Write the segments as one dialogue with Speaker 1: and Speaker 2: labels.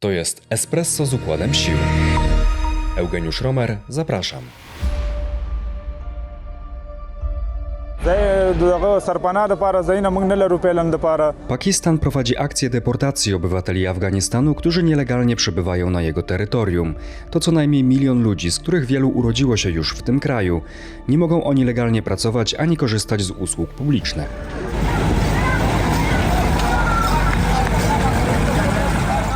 Speaker 1: To jest Espresso z układem sił. Eugeniusz Romer, zapraszam. Pakistan prowadzi akcję deportacji obywateli Afganistanu, którzy nielegalnie przebywają na jego terytorium. To co najmniej milion ludzi, z których wielu urodziło się już w tym kraju. Nie mogą oni legalnie pracować ani korzystać z usług publicznych.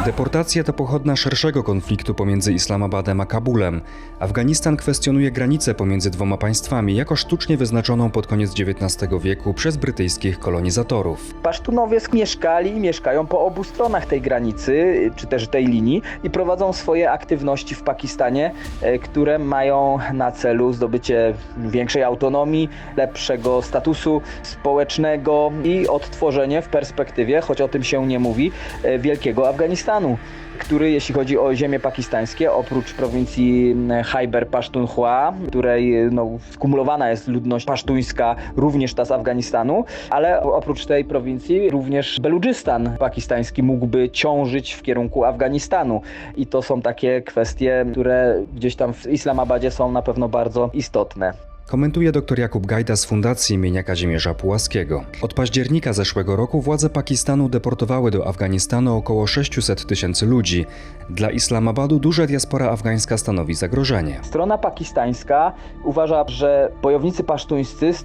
Speaker 1: Deportacja to pochodna szerszego konfliktu pomiędzy Islamabadem a Kabulem. Afganistan kwestionuje granicę pomiędzy dwoma państwami jako sztucznie wyznaczoną pod koniec XIX wieku przez brytyjskich kolonizatorów.
Speaker 2: Pasztunowie mieszkali i mieszkają po obu stronach tej granicy, czy też tej linii i prowadzą swoje aktywności w Pakistanie, e, które mają na celu zdobycie większej autonomii, lepszego statusu społecznego i odtworzenie w perspektywie, choć o tym się nie mówi, e, wielkiego Afganistanu który jeśli chodzi o ziemie pakistańskie, oprócz prowincji mm, Khyber Pashtunchwa, której no, skumulowana jest ludność pasztuńska, również ta z Afganistanu, ale oprócz tej prowincji również Beludżystan pakistański mógłby ciążyć w kierunku Afganistanu. I to są takie kwestie, które gdzieś tam w Islamabadzie są na pewno bardzo istotne.
Speaker 1: Komentuje dr Jakub Gajda z Fundacji imienia Kazimierza Pułaskiego. Od października zeszłego roku władze Pakistanu deportowały do Afganistanu około 600 tysięcy ludzi. Dla Islamabadu duża diaspora afgańska stanowi zagrożenie.
Speaker 2: Strona pakistańska uważa, że bojownicy pasztuńscy z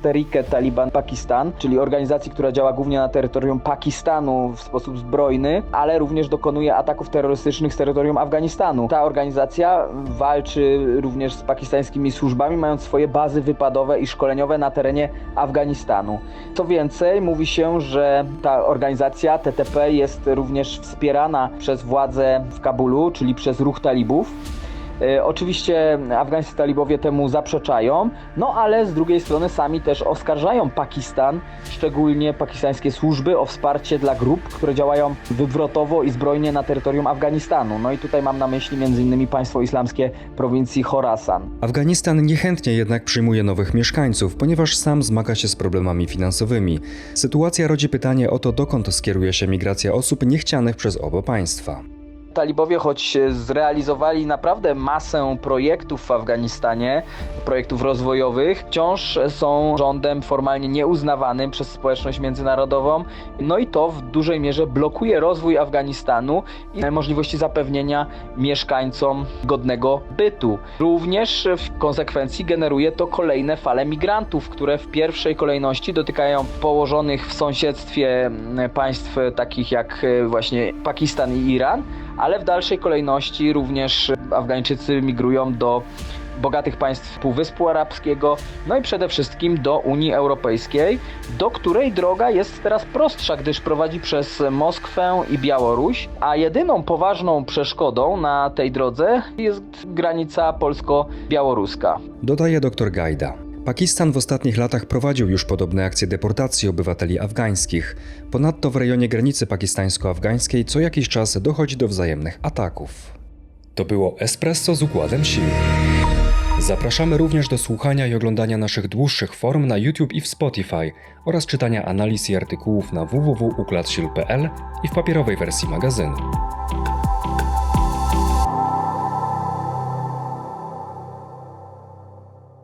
Speaker 2: Taliban Pakistan, czyli organizacji, która działa głównie na terytorium Pakistanu w sposób zbrojny, ale również dokonuje ataków terrorystycznych z terytorium Afganistanu. Ta organizacja walczy również z pakistańskimi służbami, mając swoje bazy wypadowe i szkoleniowe na terenie Afganistanu. Co więcej, mówi się, że ta organizacja TTP jest również wspierana przez władze w Kabulu, czyli przez ruch talibów. E, Oczywiście afgańscy talibowie temu zaprzeczają, no ale z drugiej strony sami też oskarżają Pakistan, szczególnie pakistańskie służby, o wsparcie dla grup, które działają wywrotowo i zbrojnie na terytorium Afganistanu. No i tutaj mam na myśli m.in. państwo islamskie prowincji Khorasan.
Speaker 1: Afganistan niechętnie jednak przyjmuje nowych mieszkańców, ponieważ sam zmaga się z problemami finansowymi. Sytuacja rodzi pytanie o to, dokąd skieruje się migracja osób niechcianych przez oba państwa.
Speaker 2: Talibowie, choć zrealizowali naprawdę masę projektów w Afganistanie, projektów rozwojowych, wciąż są rządem formalnie nieuznawanym przez społeczność międzynarodową. No i to w dużej mierze blokuje rozwój Afganistanu i możliwości zapewnienia mieszkańcom godnego bytu. Również w konsekwencji generuje to kolejne fale migrantów, które w pierwszej kolejności dotykają położonych w sąsiedztwie państw takich jak właśnie Pakistan i Iran, ale w dalszej kolejności również Afgańczycy migrują do bogatych państw Półwyspu Arabskiego, no i przede wszystkim do Unii Europejskiej, do której droga jest teraz prostsza, gdyż prowadzi przez Moskwę i Białoruś, a jedyną poważną przeszkodą na tej drodze jest granica polsko-białoruska.
Speaker 1: Dodaje dr Gajda. Pakistan w ostatnich latach prowadził już podobne akcje deportacji obywateli afgańskich. Ponadto w rejonie granicy pakistańsko-afgańskiej co jakiś czas dochodzi do wzajemnych ataków. To było Espresso z układem sił. Zapraszamy również do słuchania i oglądania naszych dłuższych form na YouTube i w Spotify oraz czytania analiz i artykułów na www.układsil.pl i w papierowej wersji magazynu.